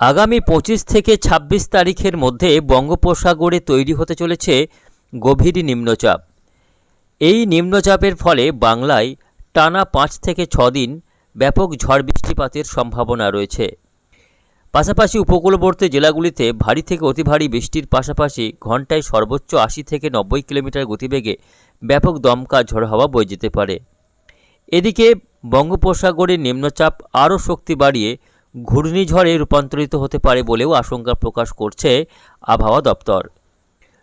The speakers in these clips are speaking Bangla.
আগামী পঁচিশ থেকে ২৬ তারিখের মধ্যে বঙ্গোপসাগরে তৈরি হতে চলেছে গভীর নিম্নচাপ। এই নিম্নচাপের ফলে বাংলায় টানা পাঁচ থেকে দিন ব্যাপক ঝড় বৃষ্টিপাতের সম্ভাবনা রয়েছে। পাশাপাশি উপকূলবর্তী জেলাগুলিতে ভারী থেকে অতি ভারী বৃষ্টির পাশাপাশি ঘন্টায় সর্বোচ্চ আশি থেকে নব্বই কিলোমিটার গতিবেগে ব্যাপক দমকা ঝড় হাওয়া বয়ে যেতে পারে। এদিকে বঙ্গোপসাগরে নিম্নচাপ আরও শক্তি বাড়িয়ে ঘূর্ণিঝড়ে রূপান্তরিত হতে পারে বলেও আশঙ্কা প্রকাশ করছে আবহাওয়া দপ্তর।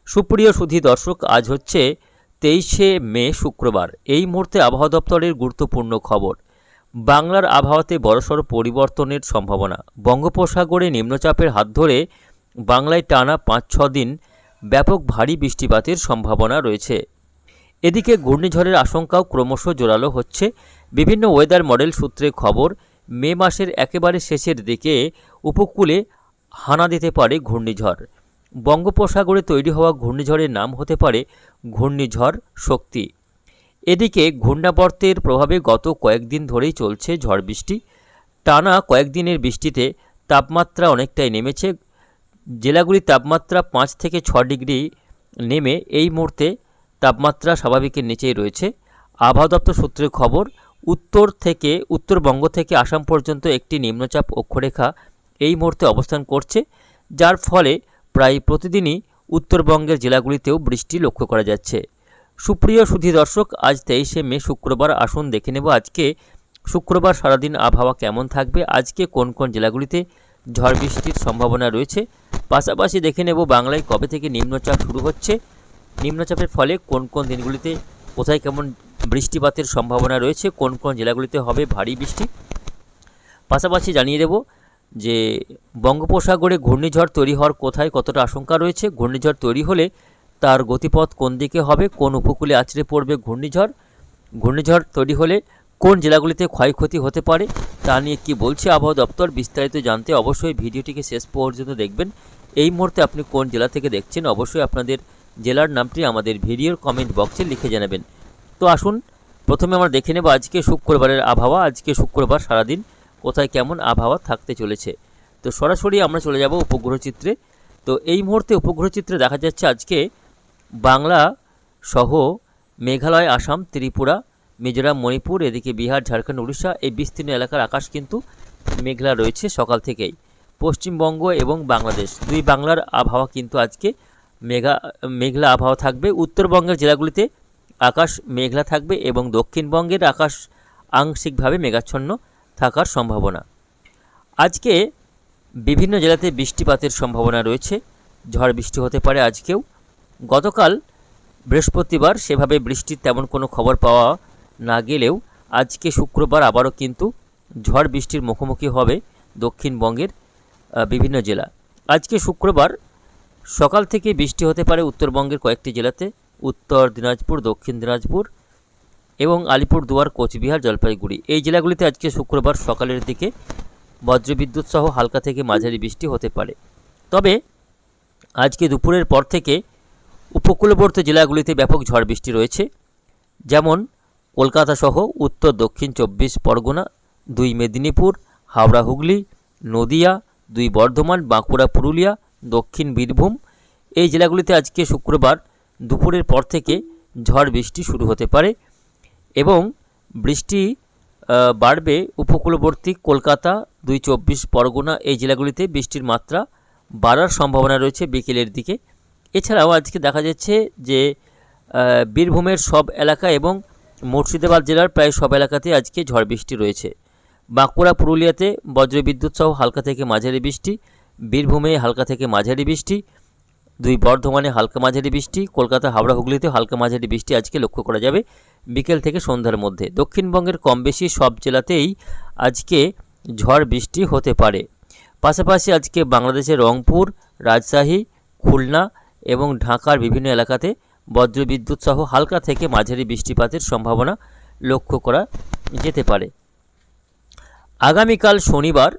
সুপ্রিয় সুধী দর্শক, আজ হচ্ছে তেইশে মে শুক্রবার। এই মুহূর্তে আবহাওয়া দপ্তরের গুরুত্বপূর্ণ খবর। বাংলার আবহাওয়াতে বড়সড় পরিবর্তনের সম্ভাবনা। বঙ্গোপসাগরে নিম্নচাপের হাত ধরে বাংলায় টানা পাঁচ ছ দিন ব্যাপক ভারী বৃষ্টিপাতের সম্ভাবনা রয়েছে। এদিকে ঘূর্ণিঝড়ের আশঙ্কাও ক্রমশ জোরালো হচ্ছে। বিভিন্ন ওয়েদার মডেল সূত্রে খবর মে মাসের একেবারে শেষের দিকে উপকূলে হানা দিতে পারে ঘূর্ণিঝড়। বঙ্গোপসাগরে তৈরি হওয়া ঘূর্ণিঝড়ের নাম হতে পারে ঘূর্ণিঝড় শক্তি। এদিকে ঘূর্ণাবর্তের প্রভাবে গত কয়েকদিন ধরেই চলছে ঝড় বৃষ্টি। টানা কয়েকদিনের বৃষ্টিতে তাপমাত্রা অনেকটাই নেমেছে। জেলাগুলির তাপমাত্রা পাঁচ থেকে ছ ডিগ্রি নেমে এই মুহূর্তে তাপমাত্রা স্বাভাবিকের নিচেই রয়েছে। আবহাওয়া দপ্তর সূত্রে খবর উত্তর থেকে, উত্তরবঙ্গ থেকে আসাম পর্যন্ত একটি নিম্নচাপ অক্ষরেখা এই মুহূর্তে অবস্থান করছে, যার ফলে প্রায় প্রতিদিনই উত্তরবঙ্গের জেলাগুলিতেও বৃষ্টি লক্ষ্য করা যাচ্ছে। সুপ্রিয় সুধী দর্শক, আজ তেইশে মে শুক্রবার, আসুন দেখে নেব আজকে শুক্রবার সারাদিন আবহাওয়া কেমন থাকবে, আজকে কোন কোন জেলাগুলিতে ঝড় বৃষ্টির সম্ভাবনা রয়েছে। পাশাপাশি দেখে নেব বাংলায় কবে থেকে নিম্নচাপ শুরু হচ্ছে, নিম্নচাপের ফলে কোন কোন দিনগুলিতে কোথায় কেমন বৃষ্টিপাতের সম্ভাবনা রয়েছে। কোন কোন জেলাগুলিতে হবে ভারী বৃষ্টি? পাশাপাশি জানিয়ে দেব যে বঙ্গোপসাগরে ঘূর্ণিঝড় তৈরি হওয়ার কোথায় কতটা আশঙ্কা রয়েছে? ঘূর্ণিঝড় তৈরি হলে তার গতিপথ কোন দিকে হবে? কোন উপকূলে আছড়ে পড়বে ঘূর্ণিঝড়? ঘূর্ণিঝড় তৈরি হলে কোন জেলাগুলিতে ক্ষয়ক্ষতি হতে পারে? তা নিয়ে কি বলছে আবহাওয়া দপ্তর? বিস্তারিত জানতে অবশ্যই ভিডিওটিকে শেষ পর্যন্ত দেখবেন। এই মুহূর্তে আপনি কোন জেলা থেকে দেখছেন, অবশ্যই আপনাদের জেলার নামটি আমাদের ভিডিওর কমেন্ট বক্সে লিখে জানাবেন। তো আসুন, প্রথমে আমরা দেখে নেব আজকে শুক্রবারের আবহাওয়া, আজকে শুক্রবার সারাদিন কোথায় কেমন আবহাওয়া থাকতে চলেছে। তো সরাসরি আমরা চলে যাব উপগ্রহ চিত্রে। তো এই মুহূর্তে উপগ্রহ চিত্রে দেখা যাচ্ছে আজকে বাংলা সহ মেঘালয়, আসাম, ত্রিপুরা, মিজোরাম, মণিপুর, এদিকে বিহার, ঝাড়খণ্ড, উড়িষ্যা এই বিস্তীর্ণ এলাকার আকাশ কিন্তু মেঘলা রয়েছে সকাল থেকেই। পশ্চিমবঙ্গ এবং বাংলাদেশ দুই বাংলার আবহাওয়া কিন্তু আজকে মেঘা, মেঘলা আবহাওয়া থাকবে। উত্তরবঙ্গের জেলাগুলিতে আকাশ মেঘলা থাকবে এবং দক্ষিণবঙ্গের আকাশ আংশিকভাবে মেঘাচ্ছন্ন থাকার সম্ভাবনা। আজকে বিভিন্ন জেলাতে বৃষ্টিপাতের সম্ভাবনা রয়েছে। ঝড় বৃষ্টি হতে পারে আজকেও। গতকাল বৃহস্পতিবার সেভাবে বৃষ্টির তেমন কোনো খবর পাওয়া না গেলেও আজকে শুক্রবার আবারও কিন্তু ঝড় বৃষ্টির মুখোমুখি হবে দক্ষিণবঙ্গের বিভিন্ন জেলা। আজকে শুক্রবার সকাল থেকে বৃষ্টি হতে পারে উত্তরবঙ্গের কয়েকটি জেলাতে। উত্তর দিনাজপুর, দক্ষিণ দিনাজপুর এবং আলিপুরদুয়ার কোচবিহার, জলপাইগুড়ি। এই জেলাগুলিতে আজকে শুক্রবার সকালের দিকে বজ্রবিদ্যুৎ সহ হালকা থেকে মাঝারি বৃষ্টি হতে পারে। তবে আজকে দুপুরের পর থেকে উপকূলবর্তী জেলাগুলিতে ব্যাপক ঝড় বৃষ্টি রয়েছে, যেমন কলকাতা সহ উত্তর, দক্ষিণ চব্বিশ পরগনা, দুই মেদিনীপুর, হাওড়া, হুগলি, নদিয়া, দুই বর্ধমান, বাঁকুড়া, পুরুলিয়া, দক্ষিণ বীরভূম। এই জেলাগুলিতে আজকে শুক্রবার দুপুরের পর থেকে ঝড় বৃষ্টি শুরু হতে পারে এবং বৃষ্টি বাড়বে উপকূলবর্তী কলকাতা, দুই চব্বিশ পরগনা এই জেলাগুলিতে বৃষ্টির মাত্রা বাড়ার সম্ভাবনা রয়েছে বিকেলের দিকে। এছাড়াও আজকে দেখা যাচ্ছে যে বীরভূমের সব এলাকা এবং মুর্শিদাবাদ জেলার প্রায় সব এলাকাতে আজকে ঝড় বৃষ্টি রয়েছে। বাঁকুড়া, পুরুলিয়াতে বজ্রবিদ্যুৎ সহ হালকা থেকে মাঝারি বৃষ্টি, বীরভূমে হালকা থেকে মাঝারি বৃষ্টি দুই বর্ধমানে হালকা মাঝারি বৃষ্টি, কলকাতা হাওড়া হুগলিতে হালকা মাঝারি বৃষ্টি আজকে লক্ষ্য করা যাবে বিকেল থেকে সন্ধ্যার মধ্যে। দক্ষিণবঙ্গের কম বেশি সব জেলাতেই আজকে ঝড় বৃষ্টি হতে পারে। পাশাপাশি আজকে বাংলাদেশের রংপুর, রাজশাহী, খুলনা এবং ঢাকার বিভিন্ন এলাকাতে বজ্রবিদ্যুৎ সহ হালকা থেকে মাঝারি বৃষ্টিপাতের সম্ভাবনা লক্ষ্য করা যেতে পারে। আগামীকাল শনিবার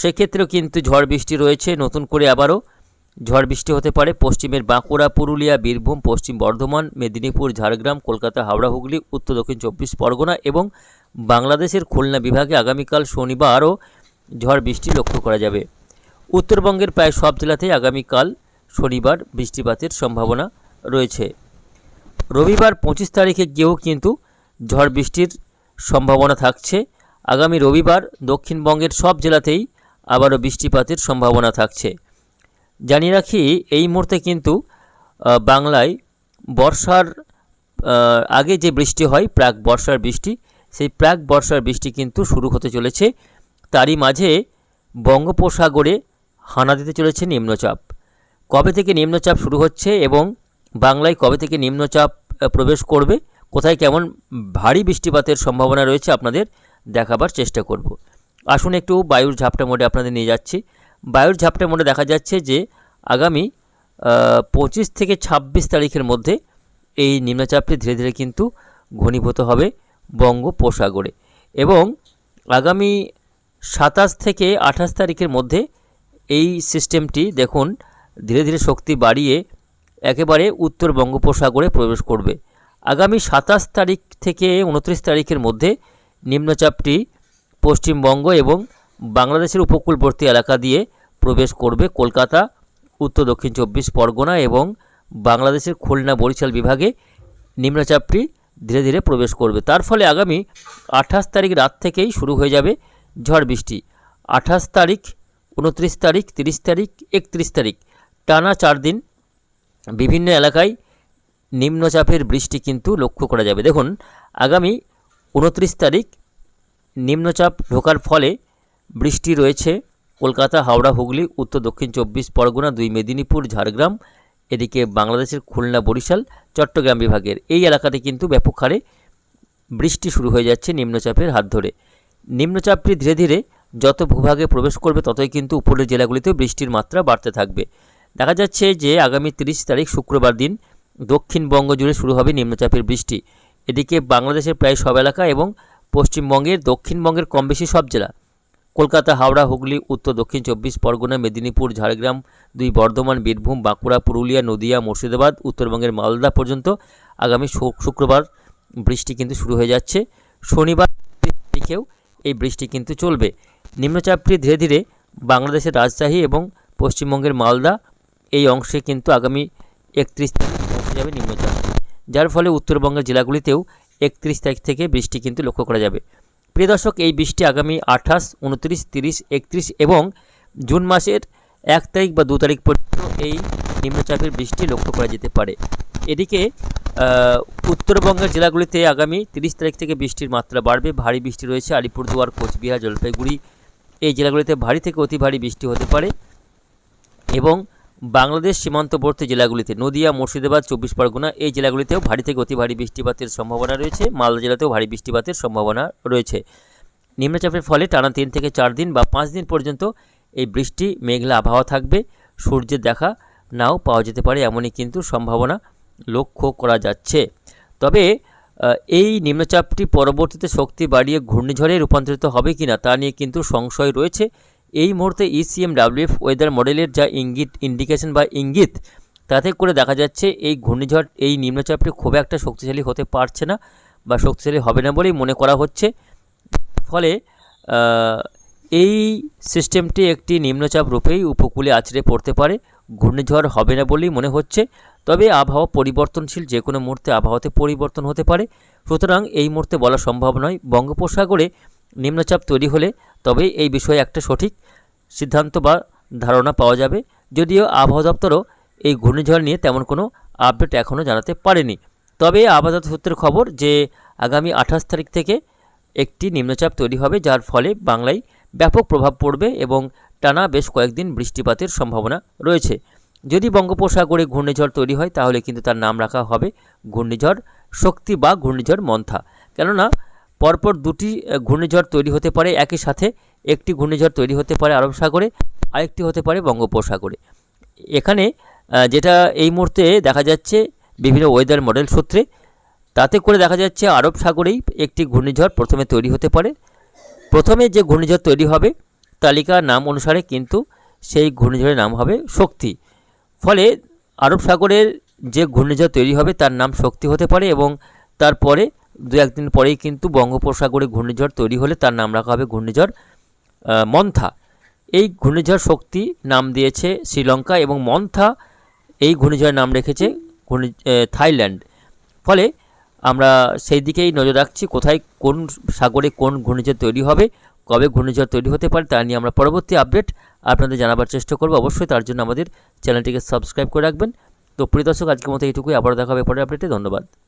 সেক্ষেত্রেও কিন্তু ঝড় বৃষ্টি রয়েছে, নতুন করে আবারও ঝড় বৃষ্টি হতে পারে। পশ্চিমের বাঁকুড়া, পুরুলিয়া, বীরভূম, পশ্চিম বর্ধমান, মেদিনীপুর, ঝাড়গ্রাম, কলকাতা, হাওড়া, হুগলি, উত্তর, দক্ষিণ চব্বিশ পরগনা এবং বাংলাদেশের খুলনা বিভাগে আগামীকাল শনিবারও ঝড় বৃষ্টি লক্ষ্য করা যাবে। উত্তরবঙ্গের প্রায় সব জেলাতেই আগামীকাল শনিবার বৃষ্টিপাতের সম্ভাবনা রয়েছে। রবিবার পঁচিশ তারিখে গিয়েও কিন্তু ঝড় বৃষ্টির সম্ভাবনা থাকছে। আগামী রবিবার দক্ষিণবঙ্গের সব জেলাতেই আবারও বৃষ্টিপাতের সম্ভাবনা থাকছে। জানিয়ে রাখি, এই মুহূর্তে কিন্তু বাংলায় বর্ষার আগে যে বৃষ্টি হয়, প্রাক বর্ষার বৃষ্টি, সেই প্রাক বর্ষার বৃষ্টি কিন্তু শুরু হতে চলেছে। তারই মাঝে বঙ্গোপসাগরে হানা দিতে চলেছে নিম্নচাপ। কবে থেকে নিম্নচাপ শুরু হচ্ছে এবং বাংলায় কবে থেকে নিম্নচাপ প্রবেশ করবে, কোথায় কেমন ভারী বৃষ্টিপাতের সম্ভাবনা রয়েছে আপনাদের দেখাবার চেষ্টা করব। আসুন একটু বায়ুর ঝাপটা মোডে আপনাদের নিয়ে যাচ্ছি। বায়ুর ঝাপটা মোডে দেখা যাচ্ছে যে আগামী পঁচিশ থেকে ছাব্বিশ তারিখের মধ্যে এই নিম্নচাপটি ধীরে ধীরে কিন্তু ঘনীভূত হবে বঙ্গোপসাগরে এবং আগামী সাতাশ থেকে আঠাশ তারিখের মধ্যে এই সিস্টেমটি দেখুন ধীরে ধীরে শক্তি বাড়িয়ে একেবারে উত্তর বঙ্গোপসাগরে প্রবেশ করবে। আগামী সাতাশ তারিখ থেকে উনত্রিশ তারিখের মধ্যে নিম্নচাপটি পশ্চিমবঙ্গ এবং বাংলাদেশের উপকূলবর্তী এলাকা দিয়ে প্রবেশ করবে কলকাতা, উত্তর দক্ষিণ চব্বিশ পরগনা এবং বাংলাদেশের খুলনা বরিশাল বিভাগে নিম্নচাপটি ধীরে ধীরে প্রবেশ করবে। তার ফলে আগামী আঠাশ তারিখ রাত থেকেই শুরু হয়ে যাবে ঝড় বৃষ্টি। আঠাশ তারিখ, উনত্রিশ তারিখ, তিরিশ তারিখ, একত্রিশ তারিখ, টানা চার দিন বিভিন্ন এলাকায় নিম্নচাপের বৃষ্টি কিন্তু লক্ষ্য করা যাবে। দেখুন, আগামী উনত্রিশ তারিখ নিম্নচাপ ঢোকার ফলে বৃষ্টি রয়েছে। কলকাতা, হাওড়া, হুগলি, উত্তর, দক্ষিণ চব্বিশ পরগনা, দুই মেদিনীপুর, ঝাড়গ্রাম, এদিকে বাংলাদেশের খুলনা, বরিশাল, চট্টগ্রাম বিভাগের। এই এলাকাতে কিন্তু ব্যাপক হারে বৃষ্টি শুরু হয়ে যাচ্ছে নিম্নচাপের হাত ধরে। নিম্নচাপটি ধীরে ধীরে যত ভূভাগে প্রবেশ করবে, ততই কিন্তু উপরের জেলাগুলিতে বৃষ্টির মাত্রা বাড়তে থাকবে। দেখা যাচ্ছে যে আগামী তিরিশ তারিখ শুক্রবার দিন দক্ষিণবঙ্গ জুড়ে শুরু হবে নিম্নচাপের বৃষ্টি। এদিকে বাংলাদেশের প্রায় সব এলাকা এবং পশ্চিমবঙ্গের দক্ষিণবঙ্গের কম বেশি সব জেলা কলকাতা, হাওড়া, হুগলি, উত্তর, দক্ষিণ চব্বিশ পরগনা, মেদিনীপুর, ঝাড়গ্রাম, দুই বর্ধমান, বীরভূম, বাঁকুড়া, পুরুলিয়া, নদিয়া, মুর্শিদাবাদ, উত্তরবঙ্গের মালদা পর্যন্ত আগামী শুক্রবার বৃষ্টি কিন্তু শুরু হয়ে যাচ্ছে। শনিবার তারিখেও এই বৃষ্টি কিন্তু চলবে। নিম্নচাপটি ধীরে ধীরে বাংলাদেশের রাজশাহী এবং পশ্চিমবঙ্গের মালদা এই অংশে কিন্তু আগামী একত্রিশ তারিখ পৌঁছে যাবে নিম্নচাপটি যার ফলে উত্তরবঙ্গের জেলাগুলিতেও একত্রিশ তারিখ থেকে বৃষ্টি কিন্তু লক্ষ্য করা যাবে। প্রিয় দর্শক, এই বৃষ্টি আগামী আঠাশ, উনত্রিশ, তিরিশ, একত্রিশ এবং জুন মাসের এক তারিখ বা দু তারিখ পর্যন্ত এই নিম্নচাপের বৃষ্টি লক্ষ্য করা যেতে পারে। এদিকে উত্তরবঙ্গের জেলাগুলিতে আগামী তিরিশ তারিখ থেকে বৃষ্টির মাত্রা বাড়বে। ভারী বৃষ্টি রয়েছে আলিপুরদুয়ার, কোচবিহার, জলপাইগুড়ি। এই জেলাগুলিতে ভারী থেকে অতি ভারী বৃষ্টি হতে পারে এবং বাংলাদেশ সীমান্তবর্তী জেলাগুলিতে নদিয়া, মুর্শিদাবাদ, চব্বিশ পরগনা এই জেলাগুলিতেও ভারী থেকে অতি ভারী বৃষ্টিপাতের সম্ভাবনা রয়েছে। মালদা জেলাতেও ভারী বৃষ্টিপাতের সম্ভাবনা রয়েছে। নিম্নচাপের ফলে টানা তিন থেকে চার দিন বা পাঁচ দিন পর্যন্ত এই বৃষ্টি, মেঘলা আবহাওয়া থাকবে। সূর্যের দেখা নাও পাওয়া যেতে পারে এমনই কিন্তু সম্ভাবনা লক্ষ্য করা যাচ্ছে। তবে এই নিম্নচাপটি পরবর্তীতে শক্তি বাড়িয়ে ঘূর্ণিঝড়ে রূপান্তরিত হবে কিনা তা নিয়ে কিন্তু সংশয় রয়েছে। এই মুহূর্তে E ইসিএম ডাব্লিউএফ ওয়েদার মডেলের যা ইঙ্গিত ইন্ডিকেশন বা ইঙ্গিত, তাতে করে দেখা যাচ্ছে এই ঘূর্ণিঝড়, এই নিম্নচাপটি খুব একটা শক্তিশালী হতে পারছে না বা শক্তিশালী হবে না বলেই মনে করা হচ্ছে। ফলে এই সিস্টেমটি একটি নিম্নচাপ রূপেই উপকূলে আছড়ে পড়তে পারে, ঘূর্ণিঝড় হবে না বলেই মনে হচ্ছে। তবে আবহাওয়া পরিবর্তনশীল যে কোনো মুহূর্তে আবহাওয়াতে পরিবর্তন হতে পারে। সুতরাং এই মুহূর্তে বলা সম্ভব নয়। বঙ্গোপসাগরে নিম্নচাপ তৈরি হলে তবে এই বিষয়ে একটা সঠিক সিদ্ধান্ত বা ধারণা পাওয়া যাবে। যদিও আবহাওয়া দপ্তরও এই ঘূর্ণিঝড় নিয়ে তেমন কোনো আপডেট এখনও জানাতে পারেনি। তবে আবহাওয়া সূত্রের খবর যে আগামী আঠাশ তারিখ থেকে একটি নিম্নচাপ তৈরি হবে, যার ফলে বাংলায় ব্যাপক প্রভাব পড়বে এবং টানা বেশ কয়েকদিন বৃষ্টিপাতের সম্ভাবনা রয়েছে। যদি বঙ্গোপসাগরে ঘূর্ণিঝড় তৈরি হয়, তাহলে কিন্তু তার নাম রাখা হবে ঘূর্ণিঝড় শক্তি বা ঘূর্ণিঝড় মন্থা। কেননা পরপর দুটি ঘূর্ণিঝড় তৈরি হতে পারে একই সাথে। একটি ঘূর্ণিঝড় তৈরি হতে পারে আরব সাগরে আরেকটি হতে পারে বঙ্গোপসাগরে। এখানে যেটা এই মুহূর্তে দেখা যাচ্ছে বিভিন্ন ওয়েদার মডেল সূত্রে, তাতে করে দেখা যাচ্ছে আরব সাগরেই একটি ঘূর্ণিঝড় প্রথমে তৈরি হতে পারে। প্রথমে যে ঘূর্ণিঝড় তৈরি হবে তালিকার নাম অনুসারে কিন্তু সেই ঘূর্ণিঝড়ের নাম হবে শক্তি। ফলে আরব সাগরের যে ঘূর্ণিঝড় তৈরি হবে, তার নাম শক্তি হতে পারে এবং তারপরে দু একদিন পরেই কিন্তু বঙ্গোপসাগরে ঘূর্ণিঝড় তৈরি হলে তার নাম রাখা হবে ঘূর্ণিঝড় মন্থা। এই ঘূর্ণিঝড় শক্তি নাম দিয়েছে শ্রীলঙ্কা এবং মন্থা এই ঘূর্ণিঝড় নাম রেখেছে ঘূর্ণি থাইল্যান্ড। ফলে আমরা সেই দিকেই নজর রাখছি কোথায় কোন সাগরে কোন ঘূর্ণিঝড় তৈরি হবে, কবে ঘূর্ণিঝড় তৈরি হতে পারে তা নিয়ে আমরা পরবর্তী আপডেট আপনাদের জানাবার চেষ্টা করব। অবশ্যই তার জন্য আমাদের চ্যানেলটিকে সাবস্ক্রাইব করে রাখবেন। তো প্রিয় দর্শক, আজকের মতো এইটুকুই। আবারও দেখা হবে পরের আপডেটে। ধন্যবাদ।